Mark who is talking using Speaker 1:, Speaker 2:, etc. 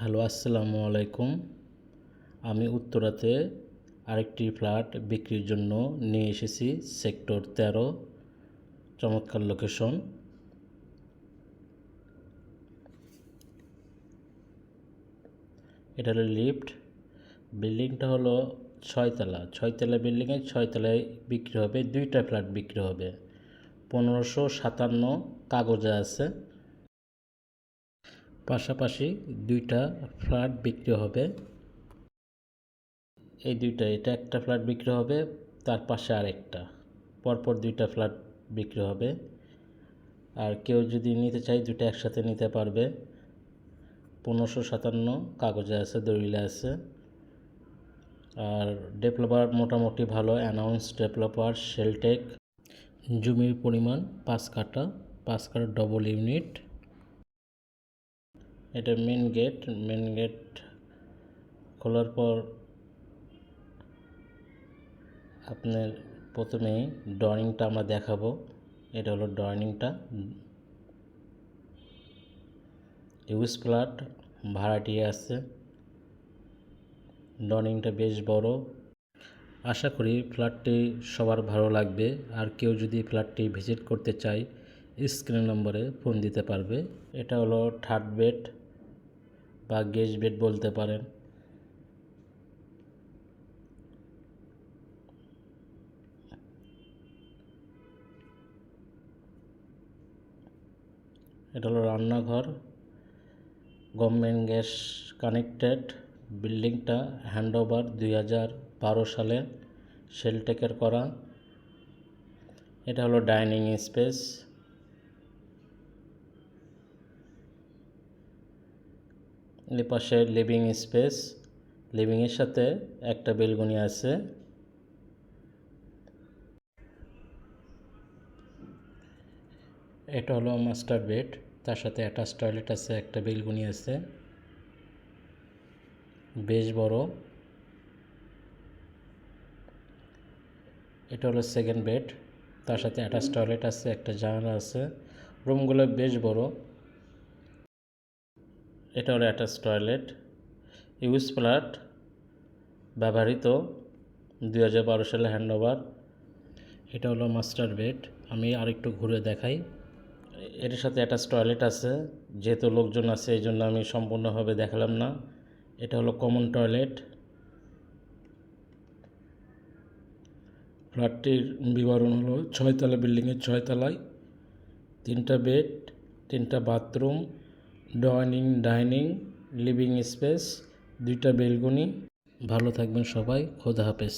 Speaker 1: Hello, আসসালামু আলাইকুম। আমি উত্তরাতে আরেকটি ফ্ল্যাট বিক্রির জন্য নিয়ে এসেছি, সেক্টর তেরো, চমৎকার লোকেশন এটা হলো লিফট বিল্ডিংটা হলো ছয়তলা। ছয়তলা বিল্ডিংয়ে ছয়তলায় বিক্রি হবে, দুইটা ফ্ল্যাট বিক্রি হবে। পনেরোশো সাতান্ন কাগজে আছে। পাশাপাশি দুইটা ফ্ল্যাট বিক্রি হবে। এই দুইটা, এটা একটা ফ্ল্যাট বিক্রি হবে, তার পাশে আরেকটা। পরপর দুইটা ফ্ল্যাট বিক্রি হবে। আর কেউ যদি নিতে চায় দুটো একসাথে নিতে পারবে। পনেরোশো সাতান্ন কাগজে আছে, দলিলে আছে। আর ডেভেলপার মোটামুটি ভালো অ্যানাউন্স ডেভেলপার, সেলটেক। জমির পরিমাণ পাঁচ কাটা পাঁচ কাটা ডবল ইউনিট এটা মেন গেট মেন গেট খোলার পর আপনার প্রথমেই ড্রয়িংটা আমরা দেখাবো। এটা হলো ড্রয়িংটা ইউজ ফ্ল্যাট ভাড়াটিয়ে আছে। ড্রয়িংটা বেশ বড়। আশা করি ফ্ল্যাটটি সবার ভালো লাগবে। আর কেউ যদি ফ্ল্যাটটি ভিজিট করতে চায় স্ক্রিন নম্বরে ফোন দিতে পারবে। এটা হলো থার্ড বেড বা গেস্ট বেড বলতে পারেন। এটা হলো রান্নাঘর, গভর্নমেন্ট গ্যাস কানেক্টেড, বিল্ডিংটা হ্যান্ড ওভার দুই হাজার বারো সালে সেলটেকের করা। এটা হলো ডাইনিং স্পেস। এ পাশে লিভিং স্পেস লিভিংয়ের সাথে একটা বেলকনি আছে। এটা হলো মাস্টার বেড, তার সাথে অ্যাটাচ টয়লেট আছে, একটা বেলকনি আছে। বেশ বড়। এটা হলো সেকেন্ড বেড তার সাথে অ্যাটাচ টয়লেট আছে, একটা জানালা আছে। রুমগুলো বেশ বড়। এটা হলো অ্যাটাচ টয়লেট। ইউজ ফ্ল্যাট ব্যবহৃত দুই হাজার বারো সালে হ্যান্ড ওভার এটা হলো মাস্টার বেড। আমি আরেকটু ঘুরে দেখাই। এটার সাথে অ্যাটাচ টয়লেট আছে। যেহেতু লোকজন আছে, এই জন্য আমি সম্পূর্ণভাবে দেখালাম না। এটা হলো কমন টয়লেট। ফ্ল্যাটটির বিবরণ হলো ছয়তলা বিল্ডিংয়ের ছয়তলায়। তিনটা বেড, তিনটা bathroom. Dining dining living space দুইটা বেলকনি। ভালো থাকবেন সবাই খোদা হাফেজ।